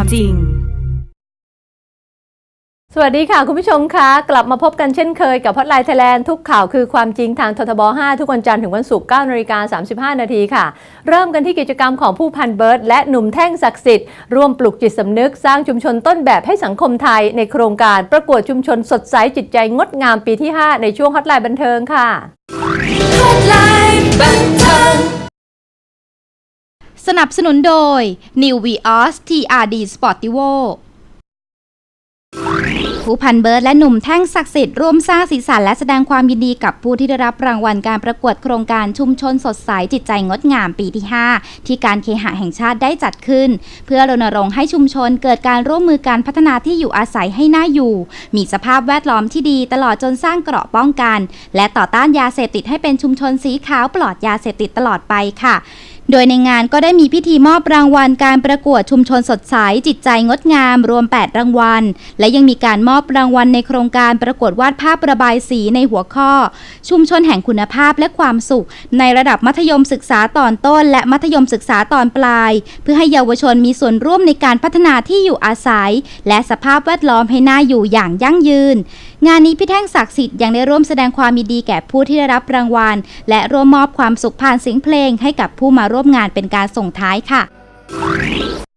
ความจริง สวัสดีค่ะคุณผู้ชมคะกลับมาพบกันเช่นเคยกับพอดไลน์ไทยแลนด์ทุกข่าวคือความจริงทางททบ 5 ทุกวันจันทร์ถึงวันศุกร์9นาฬิกา35 นาทีค่ะ เริ่มกันที่กิจกรรมของผู้พันเบิร์ดและหนุ่มแท่งศักดิ์สิทธิ์ร่วมปลุกจิตสำนึกสร้างชุมชนต้นแบบให้สังคมไทย ในโครงการประกวดชุมชนสดใสจิตใจงดงามปีที่ 5 ในช่วงฮอตไลน์บันเทิงค่ะ Hotline บันเทิง สนับสนุนโดย New Vios TRD Sportivo ผู้พันเบิร์ดและหนุ่มแท่งศักดิ์สิทธิ์ร่วมสร้างสีสันและแสดงความยินดีกับผู้ที่ได้รับรางวัลการประกวดโครงการชุมชนสดใสจิตใจงดงามปีที่ 5 ที่การเคหะแห่งชาติได้จัดขึ้น เพื่อรณรงค์ให้ชุมชนเกิดการร่วมมือการพัฒนาที่อยู่อาศัยให้น่าอยู่ มีสภาพแวดล้อมที่ดีตลอดจนสร้างเกราะป้องกัน และต่อต้านยาเสพติดให้เป็นชุมชนสีขาวปลอดยาเสพติดตลอดไปค่ะ โดยในงานก็ได้มีพิธีมอบรางวัลการประกวดชุมชนสดใสจิตใจงดงามรวม 8 รางวัล และยังมีการมอบรางวัลในโครงการประกวดวาดภาพระบายสีในหัวข้อ ชุมชนแห่งคุณภาพและความสุข ในระดับมัธยมศึกษาตอนต้น และมัธยมศึกษาตอนปลาย เพื่อให้เยาวชนมีส่วนร่วมในการพัฒนาที่อยู่อาศัย และสภาพแวดล้อมให้น่าอยู่อย่างยั่งยืน งานนี้พี่แท่งศักดิ์สิทธิ์ยังได้ร่วมแสดงความยินดีแก่ผู้ที่ได้รับรางวัล และร่วมมอบความสุขผ่านเสียงเพลงให้กับผู้มาร่วม่วมงานเป็นการส่งท้ายค่ะ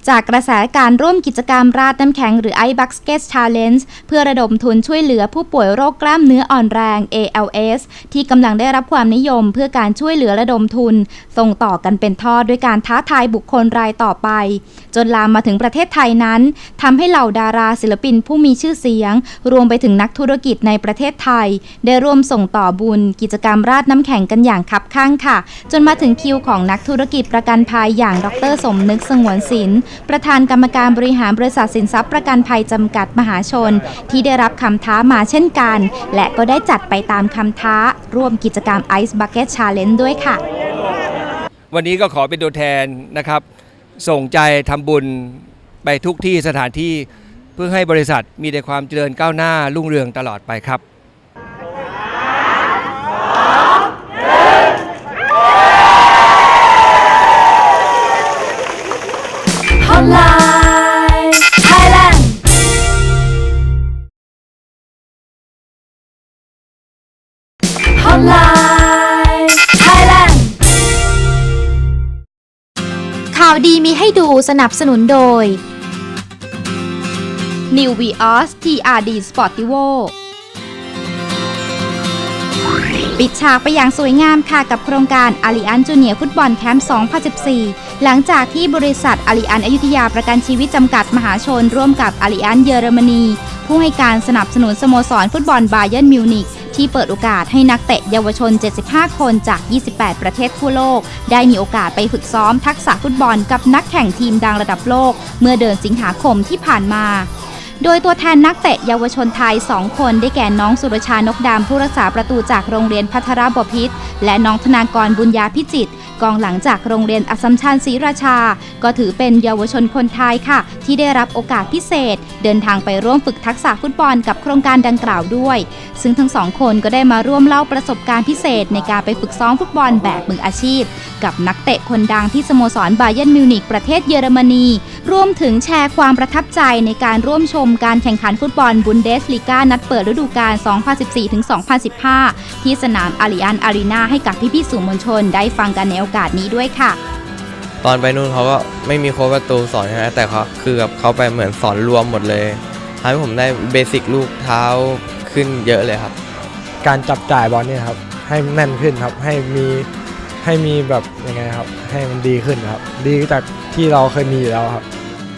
จากกระแสการร่วมกิจกรรมราดน้ำแข็งหรือ i b u c k s k e t Challenge เพื่อระดมทุนช่วยเหลือผู้ป่วยโรคกล้ามเนื้ออ่อนแรง ALS ที่กำลังได้รับความนิยมเพื่อการช่วยเหลือระดมทุน ส่งต่อกันเป็นทอดด้วยการท้าทายบุคคลรายต่อไป จนลามมาถึงประเทศไทยนั้นทำให้เหล่าดาราศิลปินผู้มีชื่อเสียง รวมไปถึงนักธุรกิจในประเทศไทย ได้ร่วมส่งต่อบุญ กิจกรรมราดน้ำแข็งกันอย่างคับข้างค่ะ จนมาถึงคิวของนักธุรกิจประกันภัยอย่างดร สมนึกสงวนศิลป์ประธานกรรมการบริหารบริษัทสินทรัพย์ประกันภัยจำกัดมหาชน ที่ได้รับคำท้ามาเช่นกัน และก็ได้จัดไปตามคำท้า ร่วมกิจกรรม Ice Bucket Challenge ด้วยค่ะ วันนี้ก็ขอเป็นตัวแทนนะครับ ส่งใจทำบุญไปทุกที่สถานที่เพื่อให้บริษัทมีแต่ความเจริญก้าวหน้ารุ่งเรืองตลอดไปครับ ดีมีให้ดูสนับสนุนโดย New Vios TRD Sportivo ปิดฉากไปอย่างสวยงามค่ะกับโครงการอาริอันจูเนียฟุตบอลแคมป์ 2014 หลังจากที่บริษัทอาริอันอยุธยาประกันชีวิตจำกัดมหาชน ร่วมกับอาริอันเยอรมนี ผู้ให้การสนับสนุนสโมสรฟุตบอลบาเยิร์นมิวนิก ที่เปิดโอกาสให้นักเตะเยาวชน 75 คนจาก 28 ประเทศทั่วโลก ได้มีโอกาสไปฝึกซ้อมทักษะฟุตบอลกับนักแข่งทีมดังระดับโลก เมื่อเดือนสิงหาคมที่ผ่านมา โดยตัวแทนนักเตะเยาวชนไทย 2 คนได้แก่น้องสุรชานกดำผู้รักษาประตูจากโรงเรียนพัทรบพิษและน้องธนากรบุญญาพิจิตกองหลังจากโรงเรียนอัสสัมชัญศรีราชา ก็ถือเป็นเยาวชนคนไทยค่ะ ที่ได้รับโอกาสพิเศษ เดินทางไปร่วมฝึกทักษะฟุตบอลกับโครงการดังกล่าวด้วย ซึ่งทั้งสองคนก็ได้มาร่วมเล่าประสบการณ์พิเศษในการไปฝึกซ้อมฟุตบอลแบบมืออาชีพ กับนักเตะคนดังที่สโมสรบาเยิร์นมิวนิกประเทศเยอรมนี รวมถึงแชร์ความประทับใจในการร่วมชมการแข่งขันฟุตบอลบุนเดสลีกานัดเปิดฤดูกาล 2014-2015 ที่สนามอาริอันอารีนาให้กับพี่ๆสื่อมวลชนได้ฟังกันในโอกาสนี้ด้วยค่ะตอนไปนู่นเขาก็ไม่มีโค้ชประตูสอนใช่ไหมแต่เขาคือแบบเขาไปเหมือนสอนรวมหมดเลยทำให้ผมได้เบสิกลูกเท้าขึ้นเยอะเลยครับ การจับจ่ายบอลเนี่ยครับให้แน่นขึ้นครับให้มี ให้มีแบบยังไงครับ ให้มันดีขึ้นครับ ดีจากที่เราเคยมีอยู่แล้วครับ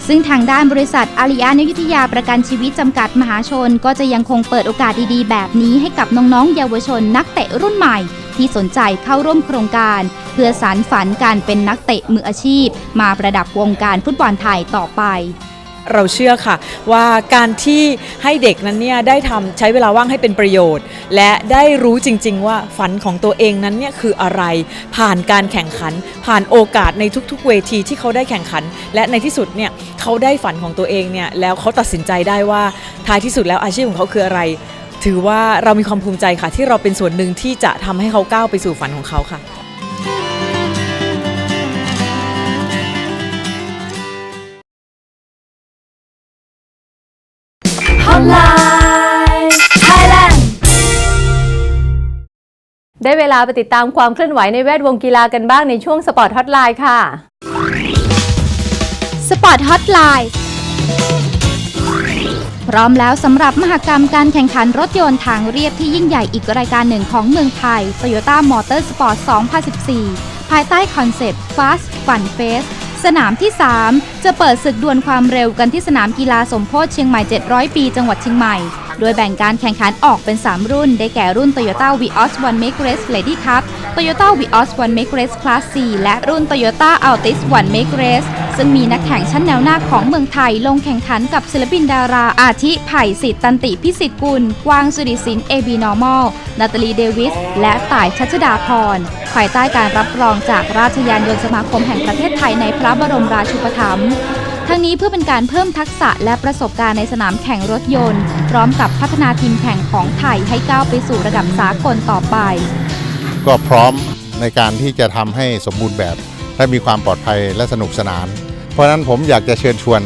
ซึ่งทางด้านบริษัทอาริยานยุทธยาประกันชีวิตจำกัดมหาชน ก็จะยังคงเปิดโอกาสดีๆ แบบนี้ให้กับน้องๆ เยาวชน นักเตะรุ่นใหม่ ที่สนใจเข้าร่วมโครงการ เพื่อสารฝันการเป็นนักเตะมืออาชีพ มาประดับวงการฟุตบอลไทยต่อไป เราเชื่อค่ะ ว่าการที่ให้เด็กนั้นเนี่ยได้ทำใช้เวลาว่างให้เป็นประโยชน์ และได้รู้จริง ๆ ว่าฝันของตัวเองนั้นเนี่ยคืออะไร ผ่านการแข่งขัน ผ่านโอกาสในทุกๆ เวทีที่เขาได้แข่งขัน และในที่สุดเนี่ยเขาได้ฝันของตัวเองเนี่ยแล้วเขาตัดสินใจได้ว่าท้ายที่สุดแล้วอาชีพของเขาคืออะไร ถือว่าเรามีความภูมิใจค่ะ ที่เราเป็นส่วนหนึ่งที่จะทำให้เขาก้าวไปสู่ฝันของเขาค่ะ Hotline Thailand ได้เวลาไปติดตามความเคลื่อนไหวในแวดวงกีฬากันบ้างในช่วงสปอร์ตฮอตไลน์ค่ะ สปอร์ตฮอตไลน์พร้อมแล้วสำหรับมหกรรมการแข่งขันรถยนต์ทางเรียบที่ยิ่งใหญ่อีกรายการหนึ่งของเมืองไทย Toyota Motor Sport 2014 ภายใต้คอนเซปต์ Fast Fun Fest สนามที่ 3 จะเปิดศึกดวลความเร็วกันที่สนามกีฬาสมโพธิเชียงใหม่ 700 ปี จังหวัดเชียงใหม่ โดยแบ่งการแข่งขันออกเป็น 3 รุ่น ได้แก่รุ่น Toyota Vios One Make Race Lady Cup Toyota Vios One Make Race Class C และรุ่น Toyota Altis One Make Race ซึ่งมีนักแข่งชั้นแนวหน้าของเมืองไทยลงแข่งขันกับศิลปินดารา อาทิไผ่สิทธิ์ตันติพิสิทธิ์กุลกวางสุริสินเอบีนอร์มอลนาตาลีเดวิสและต่ายชัชดาพร ภายใต้การรับรองจากราชยานยนต์สมาคมแห่งประเทศไทยในพระบรมราชูปถัมภ์ทั้งนี้เพื่อเป็นการเพิ่มทักษะและประสบการณ์ในสนามแข่งรถยนต์ พร้อมกับพัฒนาทีมแข่งของไทยให้ก้าวไปสู่ระดับสากลต่อไป ก็พร้อมในการที่จะทำให้สมบูรณ์แบบและมีความปลอดภัยและสนุกสนาน เพราะฉะนั้นผมอยากจะเชิญชวน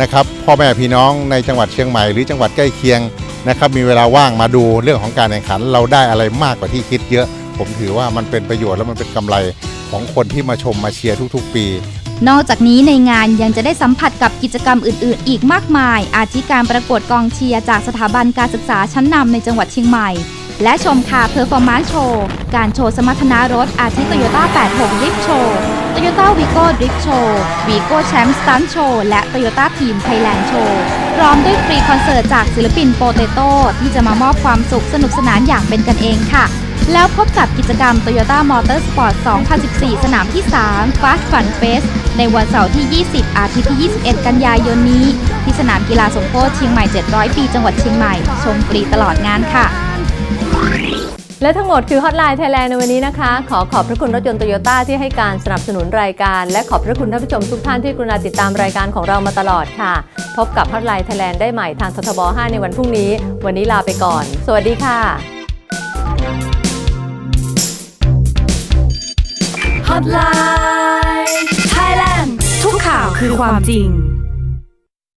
นะครับพ่อแม่พี่น้องในจังหวัดเชียงใหม่หรือจังหวัดใกล้เคียงนะครับมีเวลาว่างมาดูเรื่องของการแข่งขัน เราได้อะไรมากกว่าที่คิดเยอะ ผมถือว่ามันเป็นประโยชน์และมันเป็นกำไรของคนที่มาชมมาเชียร์ทุกๆ ปี นอกจากนี้ในงานยังจะได้สัมผัสกับกิจกรรมอื่น ๆ อีกมากมาย อาทิการประกวดกองเชียร์จากสถาบันการศึกษาชั้นนำในจังหวัดเชียงใหม่ และชมคาเพอร์ฟอร์มานซ์โชว์การโชว์สมรรถนะรถอาทิโตโยต้า86 Drift Show Toyota Vigo Drift Show Vigo Champ Stunt Show และ Toyota Team Thailand Show พร้อมด้วยฟรีคอนเสิร์ตจากศิลปินโปเตโต้ที่จะมามอบความสุขสนุกสนานอย่างเป็นกันเองค่ะ แล้วพบกับกิจกรรม Toyota Motor Sport 2014 สนามที่ 3 Fast Fun Fest ในวันเสาร์ที่ 20 อาทิตย์ที่ 21 กันยายนนี้ ที่สนามกีฬาสมโพธิเชียงใหม่ 700 ปี จังหวัดเชียงใหม่ ชมฟรีตลอดงานค่ะ และทั้งหมดคือฮอตไลน์ไทยแลนด์ในวันนี้นะคะ ขอขอบพระคุณรถยนต์โตโยต้าที่ให้การสนับสนุนรายการ และขอบพระคุณท่านผู้ชมทุกท่านที่กรุณาติดตามรายการของเรามาตลอดค่ะ พบกับฮอตไลน์ไทยแลนด์ได้ใหม่ทางททบ 5 ในวันพรุ่งนี้ วันนี้ลาไปก่อน สวัสดีค่ะ Hotline Thailand ทุกข่าวคือความจริง